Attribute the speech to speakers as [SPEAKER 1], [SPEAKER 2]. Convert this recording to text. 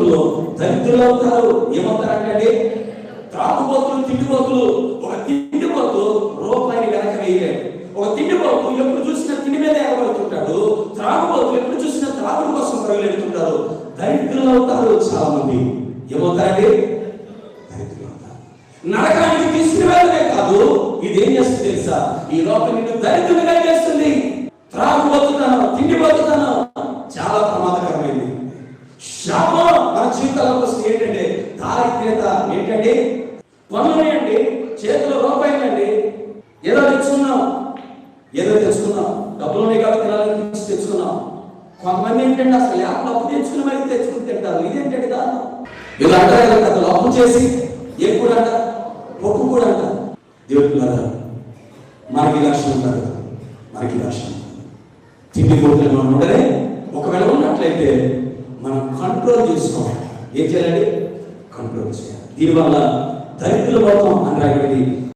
[SPEAKER 1] తిండిపోతులు దరిద్రులు అవుతారు ఏమవుతారంటే త్రాగుబోతులు తిండిపోతులు ఒక తిండిపోతు రూపాయిని వెనక వేయలేడు. ఒక తిండిపోతు ఎప్పుడు చూసిన తిండి మీద ఎగబడుతుంటాడు. త్రాగుబోతులు ఎప్పుడు చూసిన త్రాగుడు కోసం పరిగెడుతుంటారు దరిద్రులు అవుతారు చాలా మంది ఏమవుతారండి? దరిద్రులు అవుతారు నరకానికి తీసుకుని వెళ్ళడమే కాదు ఇదేం చేస్తుంది తెలుసా? ఈ లోపల నిన్ను దరిద్రుడిగా చేస్తుంది. త్రాగుబోతున్నాను తిండిపోతున్నాను చాలా ప్రమాదకరమైంది. శాపం జీవితాలకు వస్తుంది ఏంటంటే దారిద్ర్యత ఏంటంటే పనులున్నాయండి చేతిలో రూపాయలండి ఏదో తెచ్చుకున్నాం ఏదో తెచ్చుకున్నాం. డబ్బులు ఉన్నాయి కాబట్టి తినాలని తెచ్చుకున్నాం. కొంతమంది ఏంటంటే అసలు ల్యాప్టాప్ అప్పు తెచ్చుకుని మరి తెచ్చుకుని తింటారు. ఇదేంటంటే దారుణం? ఏదో అంటారు కదా అసలు అప్పు చేసి ఏం కూడా అంట ఒప్పు కూడా అంట దేవుడు కదా మనకి లక్ష్యం ఉండదు. మనకి లక్ష్యం. తిండి కోట్లు మనం ఉండలే. ఒకవేళ ఉన్నట్లయితే కంట్రోల్ చేసుకోవాలి ఏం చేయాలండి? కంట్రోల్ చేయాలి. దీనివల్ల దరిద్రుల మొత్తం అని